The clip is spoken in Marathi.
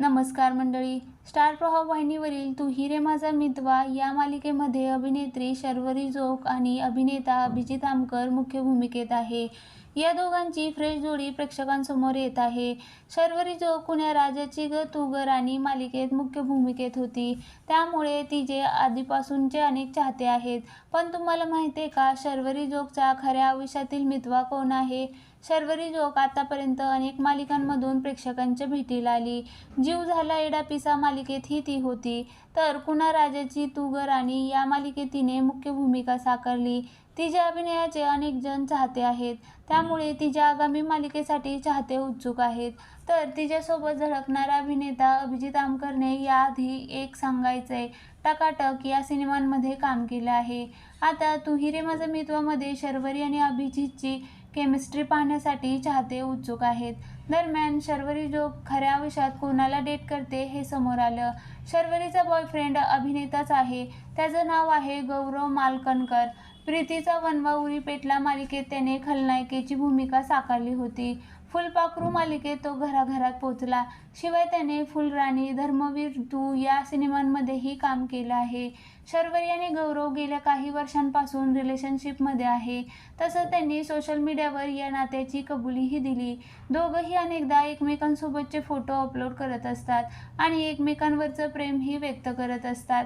नमस्कार मंडळी. स्टार प्रभाव वाहिनीवरील तू हिरे माझा मितवा या मालिकेमध्ये अभिनेत्री शर्वरी जोग आणि अभिनेता अभिजित आमकर मुख्य भूमिकेत आहे. या दोघांची फ्रेश जोडी प्रेक्षकांसमोर येत आहे. शर्वरी जो कुण्या राजाची ग तू ग राणी मालिकेत मुख्य भूमिकेत होती. त्यामुळे तिचे आधीपासूनचे अनेक चाहते आहेत. पण तुम्हाला माहिती आहे का शर्वरी जोगचा खऱ्या आयुष्यातील मितवा कोण आहे? शर्वरी जोक आतापर्यंत अनेक मालिकांमधून प्रेक्षकांच्या भेटीला आली. जीव झाला एडापिसा मालिकेत ही ती होती. तर कुणा राजाची तू ग राणी या मालिकेत तिने मुख्य भूमिका साकारली. तिच्या अभिनयाचे अनेक जण चाहते आहेत. त्यामुळे तिच्या आगामी मालिकेसाठी चाहते उत्सुक आहेत. तर तिच्यासोबत झळकणारा अभिनेता अभिजित आमकरने याआधी एक सांगायचंय टकाटक या सिनेमांमध्ये काम केलं आहे. आता तू हिरे माझा मित्वामध्ये शर्वरी आणि अभिजितची केमिस्ट्री पाहण्यासाठी चाहते उत्सुक आहेत. दरम्यान शर्वरी जो खऱ्या आयुष्यात कोणाला डेट करते हे समोर आलं. शर्वरीचा बॉयफ्रेंड अभिनेताच आहे. त्याचं नाव आहे गौरव मालकणकर. प्रीतीचा वनवा उरी पेटला मालिकेत त्याने खलनायिकेची भूमिका साकारली होती. फुलपाखरू मालिकेत तो घराघरात पोचला शिवाय त्याने फुलराणी धर्मवीर तू या सिनेमांमध्येही काम केलं आहे. शर्वरी आणि गौरव गेल्या काही वर्षांपासून रिलेशनशिपमध्ये आहे. तसं त्यांनी सोशल मीडियावर या नात्याची कबुलीही दिली. दोघंही अनेकदा एकमेकांसोबतचे फोटो अपलोड करत असतात आणि एकमेकांवरचं प्रेमही व्यक्त करत असतात.